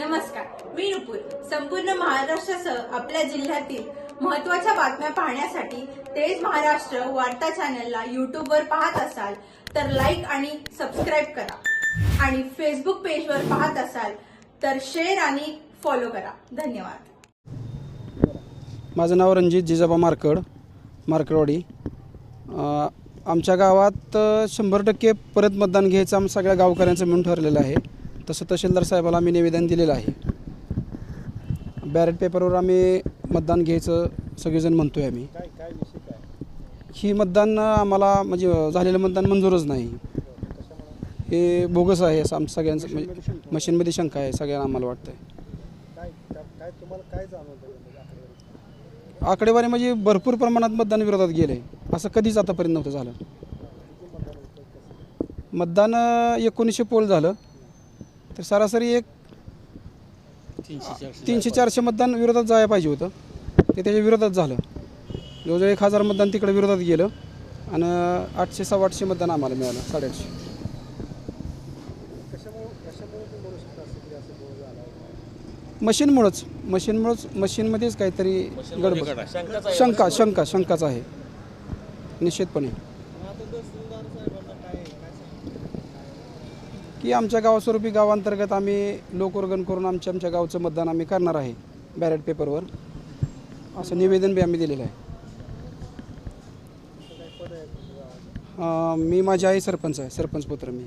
नमस्कार. मी नुपूर संपूर्ण महाराष्ट्रासह आपल्या जिल्ह्यातील महत्त्वाच्या बातम्या पाहण्यासाठी तेज महाराष्ट्र वार्ता चॅनलला यूट्यूबवर पाहत असाल तर लाईक आणि सबस्क्राईब करा. आणि फेसबुक पेजवर पाहत असाल तर शेअर आणि फॉलो करा. धन्यवाद. माझं नाव रणजित जिजाबा मार्कड मार्कडवाडी आमच्या गावात शंभर टक्के परत मतदान घ्यायचं आम सगळ्या गावकऱ्यांचं म्हणून ठरलेलं आहे. तसं तहसीलदार साहेबाला आम्ही निवेदन दिलेलं आहे. बॅरेट पेपरवर आम्ही मतदान घ्यायचं सगळेजण म्हणतो आहे आम्ही. ही मतदान आम्हाला म्हणजे झालेलं मतदान मंजूरच नाही. हे बोगस आहे असं आमचं सगळ्यांचं म्हणजे मशीनमध्ये शंका आहे सगळ्यांना आम्हाला वाटतं काय काय काय तुम्हाला काय जाणवतं आकडेवारी? आकडेवारी म्हणजे भरपूर प्रमाणात मतदान विरोधात गेले. असं कधीच आतापर्यंत नव्हतं झालं. मतदान अं, एकोणीसशे पोल झालं. तर सरासरी एक तीनशे चारशे मतदान विरोधात जायला पाहिजे होतं. ते त्याच्या विरोधात झालं. जवळजवळ एक हजार मतदान तिकडे विरोधात गेलं आणि आठशे सव्वा आठशे मतदान आम्हाला मिळालं साडेआठशे? मशीनमुळंच मशीनमुळंच मशीनमध्येच काहीतरी गडबड. शंका शंका शंकाच आहे. निश्चितपणे. की आमच्या गावास्वरूपी गावांतर्गत आम्ही लोकवर्गण करून आमच्या आमच्या गावचं मतदान आम्ही करणार आहे बॅलेट पेपरवर असं निवेदन बी आम्ही दिलेलं आहे. मी माझी आई सरपंच आहे सरपंच पुत्र मी.